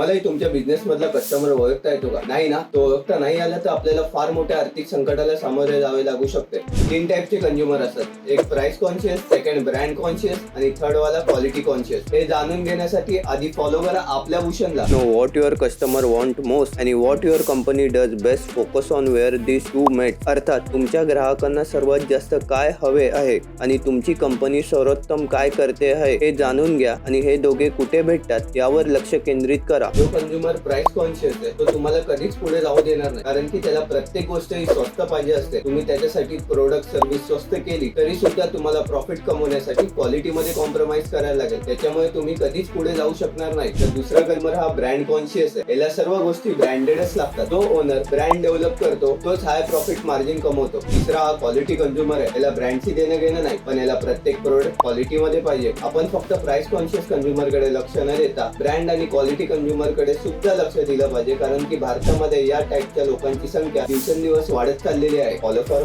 तुम्हालाही तुमच्या बिझनेसमधला कस्टमर ओळखता येतो का? नाही ना? तो ओळखता नाही आला तर आपल्याला फार मोठ्या आर्थिक संकटाला सामोरे जावे लागू शकते. तीन टाईपचे कंझ्युमर असतात. एक price conscious second brand conscious आणि थर्ड वाला क्वालिटी कॉन्शियस हे जाणून घेण्यासाठी आधी फॉलो करा आपल्या भूषणला. Know what your customer want most आणि what your company does best focus on where this two met अर्थात तुमच्या ग्राहकांना सर्वात जास्त काय हवे आहे आणि तुमची कंपनी सर्वोत्तम काय करते आहे हे जाणून घ्या आणि हे दोघे कुठे भेटतात यावर लक्ष केंद्रित करा. जो कंझ्युमर प्राइस कॉन्शियस आहे तो तुम्हाला कधीच पुढे जाऊ देणार नाही. कारण की त्याला प्रत्येक गोष्ट ही स्वस्त पाहिजे असते. तुम्ही त्याच्यासाठी प्रोडक्ट सर्व्हिस स्वस्त केली तरी सुद्धा तुम्हाला प्रॉफिट कमवण्यासाठी क्वालिटीमध्ये कॉम्प्रोमाइज करायला लागेल. त्याच्यामुळे तुम्ही कधीच पुढे जाऊ शकणार नाही. तर दुसरा कस्टमर हा ब्रँड कॉन्शियस आहे. याला सर्व गोष्टी ब्रँडेडच लागतात. जो ओनर ब्रँड डेव्हलप करतो तोच हाय प्रॉफिट मार्जिन कमवतो. तिसरा हा क्वालिटी कंझ्युमर आहे. याला ब्रँडची देणं घेणं नाही पण याला प्रत्येक प्रोडक्ट क्वालिटीमध्ये पाहिजे. आपण फक्त प्राइस कॉन्शियस कंझ्युमरकडे लक्ष न देता ब्रँड आणि क्वालिटी कंझ्युमर कडे सुद्धा लक्ष दिलं पाहिजे कारण की भारतामध्ये या टाईपच्या लोकांची संख्या दिवसेंदिवस वाढत चाललेली आहे. Follow for